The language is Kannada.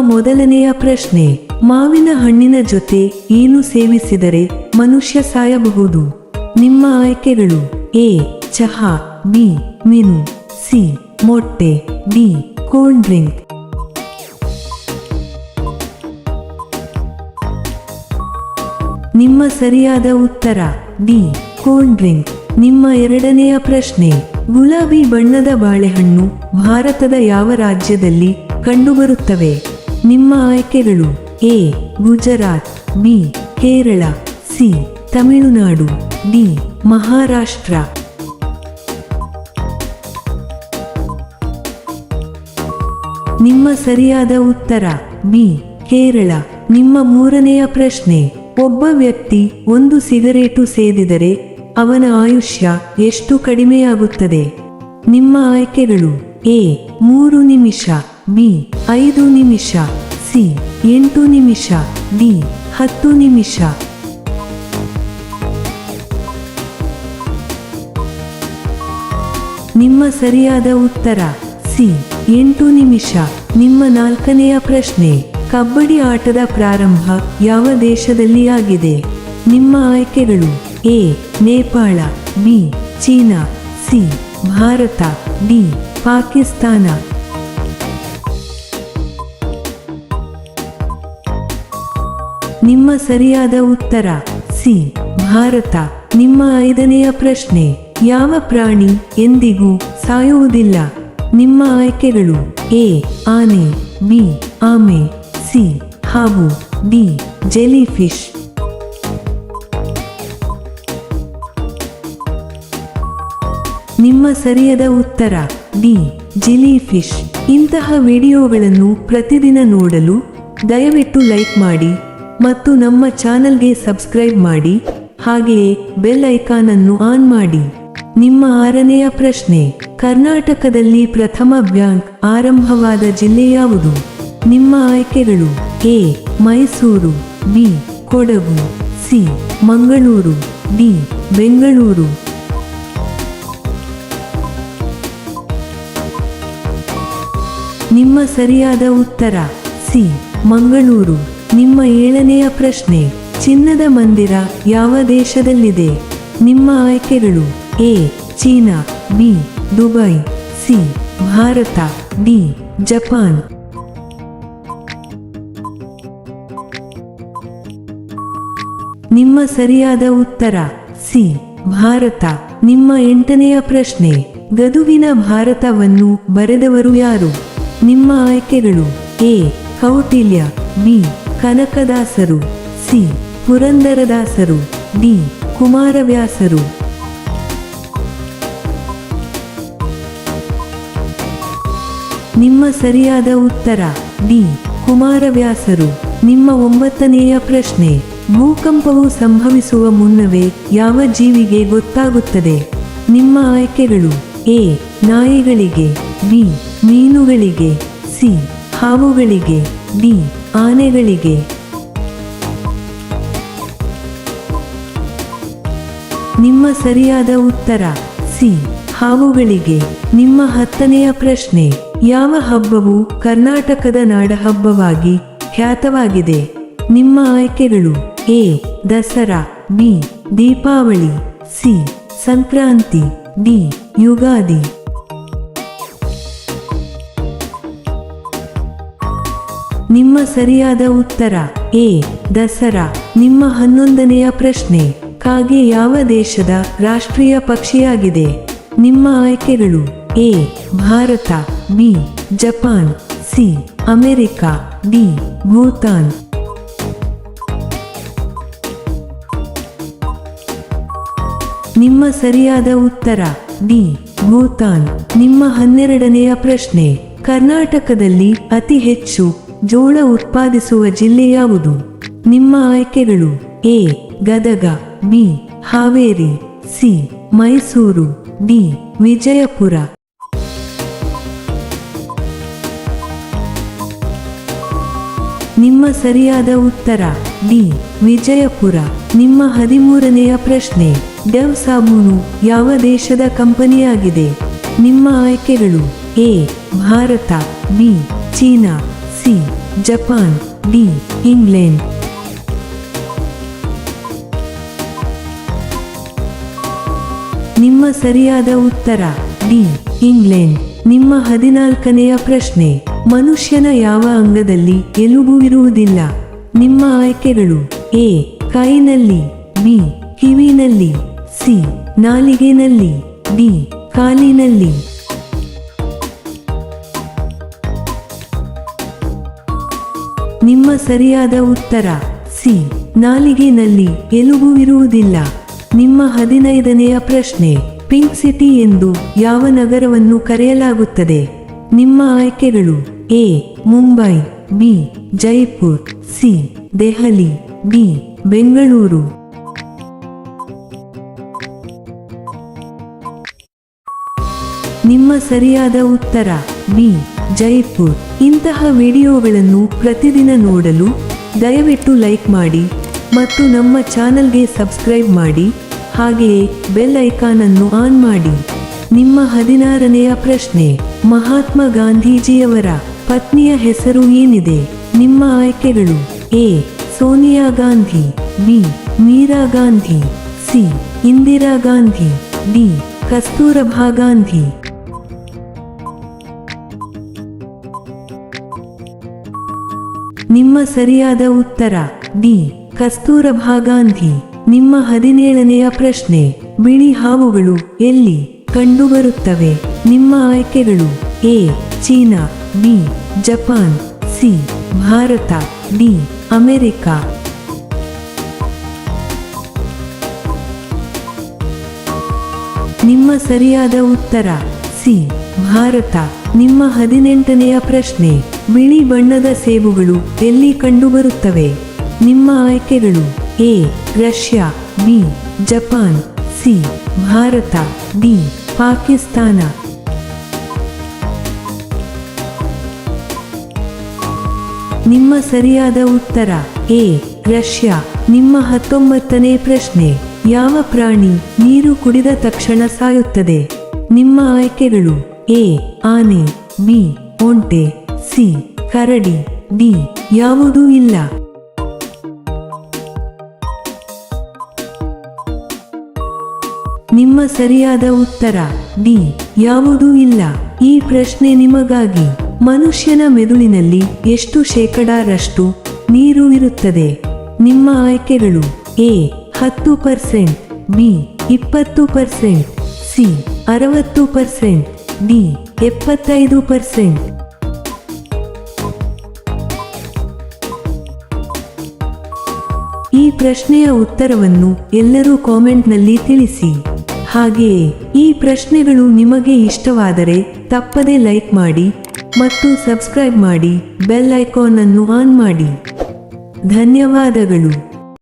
ಮೊದಲನೆಯ ಪ್ರಶ್ನೆ, ಮಾವಿನ ಹಣ್ಣಿನ ಜೊತೆ ಏನು ಸೇವಿಸಿದರೆ ಮನುಷ್ಯ ಸಾಯಬಹುದು? ನಿಮ್ಮ ಆಯ್ಕೆಗಳು, ಎ, ಚಹಾ, ಬಿ, ಮೀನು, ಸಿ, ಮೊಟ್ಟೆ, ಡಿ, ಕೋಲ್ಡ್ ಡ್ರಿಂಕ್. ನಿಮ್ಮ ಸರಿಯಾದ ಉತ್ತರ, ಡಿ, ಕೋಲ್ಡ್ ಡ್ರಿಂಕ್. ನಿಮ್ಮ ಎರಡನೆಯ ಪ್ರಶ್ನೆ, ಗುಲಾಬಿ ಬಣ್ಣದ ಬಾಳೆಹಣ್ಣು ಭಾರತದ ಯಾವ ರಾಜ್ಯದಲ್ಲಿ ಕಂಡುಬರುತ್ತವೆ? ನಿಮ್ಮ ಆಯ್ಕೆಗಳು A, Gujarat, B, Kerala, C, Tamil Nadu, D, Maharashtra. ನಿಮ್ಮ ಸರಿಯಾದ ಉತ್ತರ, ಬಿ, ಕೇರಳ. ನಿಮ್ಮ ಮೂರನೆಯ ಪ್ರಶ್ನೆ, ಒಬ್ಬ ವ್ಯಕ್ತಿ ಒಂದು ಸಿಗರೇಟು ಸೇದಿದರೆ ಅವನ ಆಯುಷ್ಯ ಎಷ್ಟು ಕಡಿಮೆಯಾಗುತ್ತದೆ? ನಿಮ್ಮ ಆಯ್ಕೆಗಳು ಎ, ಮೂರು ನಿಮಿಷ. ಬಿ ಐದು ನಿಮಿಷ, ಸಿ ಎಂಟು ನಿಮಿಷ, ಡಿ ಹತ್ತು ನಿಮಿಷ. ನಿಮ್ಮ ಸರಿಯಾದ ಉತ್ತರ, ಸಿ ಎಂಟು ನಿಮಿಷ. ನಿಮ್ಮ ನಾಲ್ಕನೆಯ ಪ್ರಶ್ನೆ ಕಬಡ್ಡಿ ಆಟದ ಪ್ರಾರಂಭ ಯಾವ ದೇಶದಲ್ಲಿ ಆಗಿದೆ? ನಿಮ್ಮ ಆಯ್ಕೆಗಳು, A Nepal, B China, C Bharat, D Pakistan. ನಿಮ್ಮ ಸರಿಯಾದ ಉತ್ತರ. ಸಿ. ಭಾರತ. ನಿಮ್ಮ ಐದನೆಯ ಪ್ರಶ್ನೆ. ಯಾವ ಪ್ರಾಣಿ ಎಂದಿಗೂ ಸಾಯುವುದಿಲ್ಲ? ನಿಮ್ಮ ಆಯ್ಕೆಗಳು ಎ. ಆನೆ, ಬಿ. ಆಮೆ, ಸಿ. ಹಾವು, ಡಿ. ಜೆಲಿಫಿಶ್. ನಿಮ್ಮ ಸರಿಯಾದ ಉತ್ತರ, ಡಿ. ಜಿಲಿಫಿಶ್. ಇಂತಹ ವಿಡಿಯೋಗಳನ್ನು ಪ್ರತಿದಿನ ನೋಡಲು ದಯವಿಟ್ಟು ಲೈಕ್ ಮಾಡಿ. ಮತ್ತು ನಮ್ಮ ಚಾನಲ್ಗೆ ಸಬ್ಸ್ಕ್ರೈಬ್ ಮಾಡಿ, ಹಾಗೆಯೇ ಬೆಲ್ ಐಕಾನ್ ಅನ್ನು ಆನ್ ಮಾಡಿ. ನಿಮ್ಮ ಆರನೆಯ ಪ್ರಶ್ನೆ, ಕರ್ನಾಟಕದಲ್ಲಿ ಪ್ರಥಮ ಬ್ಯಾಂಕ್ ಆರಂಭವಾದ ಜಿಲ್ಲೆ ಯಾವುದು? ನಿಮ್ಮ ಆಯ್ಕೆಗಳು, A, Mysuru, B, Kodagu, C, Mangaluru, D, Bengaluru. ನಿಮ್ಮ ಸರಿಯಾದ ಉತ್ತರ, ಸಿ, ಮಂಗಳೂರು. ನಿಮ್ಮ ಏಳನೆಯ ಪ್ರಶ್ನೆ, ಚಿನ್ನದ ಮಂದಿರ ಯಾವ ದೇಶದಲ್ಲಿದೆ? ನಿಮ್ಮ ಆಯ್ಕೆಗಳು A, China, B, Dubai, C, Bharat, D, Japan. ನಿಮ್ಮ ಸರಿಯಾದ ಉತ್ತರ, ಸಿ, ಭಾರತ. ನಿಮ್ಮ ಎಂಟನೆಯ ಪ್ರಶ್ನೆ, ಗದುವಿನ ಭಾರತವನ್ನು ಬರೆದವರು ಯಾರು? ನಿಮ್ಮ ಆಯ್ಕೆಗಳು ಎ, ಕೌಟಿಲ್ಯ, ಬಿ ಕನಕದಾಸರು, ಸಿ. ಪುರಂದರದಾಸರು, ಡಿ. ಕುಮಾರವ್ಯಾಸರು. ನಿಮ್ಮ ಸರಿಯಾದ ಉತ್ತರ, ಡಿ. ಕುಮಾರವ್ಯಾಸರು. ನಿಮ್ಮ ಒಂಬತ್ತನೆಯ ಪ್ರಶ್ನೆ, ಭೂಕಂಪವು ಸಂಭವಿಸುವ ಮುನ್ನವೇ ಯಾವ ಜೀವಿಗೆ ಗೊತ್ತಾಗುತ್ತದೆ? ನಿಮ್ಮ ಆಯ್ಕೆಗಳು, ಎ. ನಾಯಿಗಳಿಗೆ, ಬಿ. ಮೀನುಗಳಿಗೆ, ಸಿ. ಹಾವುಗಳಿಗೆ, ಡಿ. ಆನೆಗಳಿಗೆ. ನಿಮ್ಮ ಸರಿಯಾದ ಉತ್ತರ, ಸಿ. ಹಾವುಗಳಿಗೆ. ನಿಮ್ಮ ಹತ್ತನೆಯ ಪ್ರಶ್ನೆ, ಯಾವ ಹಬ್ಬವು ಕರ್ನಾಟಕದ ನಾಡಹಬ್ಬವಾಗಿ ಖ್ಯಾತವಾಗಿದೆ? ನಿಮ್ಮ ಆಯ್ಕೆಗಳು, A. Dasara, B. Deepavali, C. Sankranti, D. Ugadi. ನಿಮ್ಮ ಸರಿಯಾದ ಉತ್ತರ. ಎ. ದಸರಾ. ನಿಮ್ಮ ಹನ್ನೊಂದನೆಯ ಪ್ರಶ್ನೆ. ಕಾಗೆ ಯಾವ ದೇಶದ ರಾಷ್ಟ್ರೀಯ ಪಕ್ಷಿಯಾಗಿದೆ? ನಿಮ್ಮ ಆಯ್ಕೆಗಳು. A. Bharat. B. Japan. C. America. D. Bhutan. ನಿಮ್ಮ ಸರಿಯಾದ ಉತ್ತರ. ಡಿ ಭೂತಾನ್. ನಿಮ್ಮ ಹನ್ನೆರಡನೆಯ ಪ್ರಶ್ನೆ. ಕರ್ನಾಟಕದಲ್ಲಿ ಅತಿ ಹೆಚ್ಚು ಜೋಳ ಉತ್ಪಾದಿಸುವ ಜಿಲ್ಲೆ ಯಾವುದು? ನಿಮ್ಮ ಆಯ್ಕೆಗಳು A, Gadag, B, Haveri, C, Mysuru, D, Vijayapura. ನಿಮ್ಮ ಸರಿಯಾದ ಉತ್ತರ, ಡಿ, ವಿಜಯಪುರ. ನಿಮ್ಮ ಹದಿಮೂರನೆಯ ಪ್ರಶ್ನೆ, ಡವ್ ಸಾಬೂನು ಯಾವ ದೇಶದ ಕಂಪನಿಯಾಗಿದೆ? ನಿಮ್ಮ ಆಯ್ಕೆಗಳು A, Bharat, B, China. C, Japan, D, England. ನಿಮ್ಮ ಸರಿಯಾದ ಉತ್ತರ, ಡಿ, ಇಂಗ್ಲೆಂಡ್. ನಿಮ್ಮ ಹದಿನಾಲ್ಕನೆಯ ಪ್ರಶ್ನೆ, ಮನುಷ್ಯನ ಯಾವ ಅಂಗದಲ್ಲಿ ಎಲುಬು ಇರುವುದಿಲ್ಲ ನಿಮ್ಮ ಆಯ್ಕೆಗಳು, ಎ, ಕೈನಲ್ಲಿ, ಬಿ, ಕಿವಿನಲ್ಲಿ, ಸಿ, ನಾಲಿಗೆನಲ್ಲಿ, ಡಿ, ಕಾಲಿನಲ್ಲಿ. ನಿಮ್ಮ ಸರಿಯಾದ ಉತ್ತರ. ಸಿ. ನಾಲಿಗೆನಲ್ಲಿ ಎಲುಬು ಇರುವುದಿಲ್ಲ ನಿಮ್ಮ ಹದಿನೈದನೆಯ ಪ್ರಶ್ನೆ. ಪಿಂಕ್ ಸಿಟಿ ಎಂದು ಯಾವ ನಗರವನ್ನು ಕರೆಯಲಾಗುತ್ತದೆ? ನಿಮ್ಮ ಆಯ್ಕೆಗಳು A. Mumbai, B. Jaipur, C. Delhi, B. Bengaluru. ನಿಮ್ಮ ಸರಿಯಾದ ಉತ್ತರ. ಬಿ. ಜೈಪುರ್. ಇಂತಹ ವಿಡಿಯೋಗಳನ್ನು ಪ್ರತಿದಿನ ನೋಡಲು ದಯವಿಟ್ಟು ಲೈಕ್ ಮಾಡಿ ಮತ್ತು ನಮ್ಮ ಚಾನಲ್ಗೆ ಸಬ್ಸ್ಕ್ರೈಬ್ ಮಾಡಿ. ಹಾಗೆಯೇ ಬೆಲ್ ಐಕಾನ್ ಅನ್ನು ಆನ್ ಮಾಡಿ. ನಿಮ್ಮ ಹದಿನಾರನೆಯ ಪ್ರಶ್ನೆ, ಮಹಾತ್ಮ ಗಾಂಧೀಜಿಯವರ ಪತ್ನಿಯ ಹೆಸರು ಏನಿದೆ? ನಿಮ್ಮ ಆಯ್ಕೆಗಳು A, Sonia Gandhi, B, Meera Gandhi, C, Indira Gandhi, D Kasturba Gandhi. ನಿಮ್ಮ ಸರಿಯಾದ ಉತ್ತರ, ಡಿ. ಕಸ್ತೂರಬಾ ಗಾಂಧಿ. ನಿಮ್ಮ ಹದಿನೇಳನೆಯ ಪ್ರಶ್ನೆ, ಬಿಳಿ ಹಾವುಗಳು ಎಲ್ಲಿ ಕಂಡುಬರುತ್ತವೆ? ನಿಮ್ಮ ಆಯ್ಕೆಗಳು, A. China, B. Japan, C. Bharat, D. America. ನಿಮ್ಮ ಸರಿಯಾದ ಉತ್ತರ, ಸಿ. ಭಾರತ, ನಿಮ್ಮ ಹದಿನೆಂಟನೆಯ ಪ್ರಶ್ನೆ. ಬಿಳಿ ಬಣ್ಣದ ಸೇಬುಗಳು ಎಲ್ಲಿ ಕಂಡುಬರುತ್ತವೆ? ನಿಮ್ಮ ಆಯ್ಕೆಗಳು A, Russia, B, Japan, C, Bharat, D, Pakistan. ನಿಮ್ಮ ಸರಿಯಾದ ಉತ್ತರ ಎ, ರಷ್ಯಾ. ನಿಮ್ಮ ಹತ್ತೊಂಬತ್ತನೇ ಪ್ರಶ್ನೆ. ಯಾವ ಪ್ರಾಣಿ ನೀರು ಕುಡಿದ ತಕ್ಷಣ ಸಾಯುತ್ತದೆ? ನಿಮ್ಮ ಆಯ್ಕೆಗಳು ಎ, ಆನೆ, ಬಿ, ಒಂಟೆ, ಸಿ, ಕರಡಿ, ಡಿ ಯಾವುದೂ ಇಲ್ಲ. ನಿಮ್ಮ ಸರಿಯಾದ ಉತ್ತರ, ಡಿ ಯಾವುದೂ ಇಲ್ಲ. ಈ ಪ್ರಶ್ನೆ ನಿಮಗಾಗಿ. ಮನುಷ್ಯನ ಮೆದುಳಿನಲ್ಲಿ ಎಷ್ಟು ಶೇಕಡಾರಷ್ಟು ನೀರು ಇರುತ್ತದೆ? ನಿಮ್ಮ ಆಯ್ಕೆಗಳು ಎ, ಹತ್ತು ಪರ್ಸೆಂಟ್, ಬಿ, ಇಪ್ಪತ್ತು ಪರ್ಸೆಂಟ್, ಸಿ, ಅರವತ್ತು ಪರ್ಸೆಂಟ್ ಡಿ ಎಪ್ಪತ್ತೈದು ಪರ್ಸೆಂಟ್. ಈ ಪ್ರಶ್ನೆಯ ಉತ್ತರವನ್ನು ಎಲ್ಲರೂ ಕಾಮೆಂಟ್ನಲ್ಲಿ ತಿಳಿಸಿ. ಹಾಗೆಯೇ ಈ ಪ್ರಶ್ನೆಗಳು ನಿಮಗೆ ಇಷ್ಟವಾದರೆ ತಪ್ಪದೆ ಲೈಕ್ ಮಾಡಿ ಮತ್ತು ಸಬ್ಸ್ಕ್ರೈಬ್ ಮಾಡಿ ಬೆಲ್ ಐಕಾನ್ ಅನ್ನು ಆನ್ ಮಾಡಿ. ಧನ್ಯವಾದಗಳು.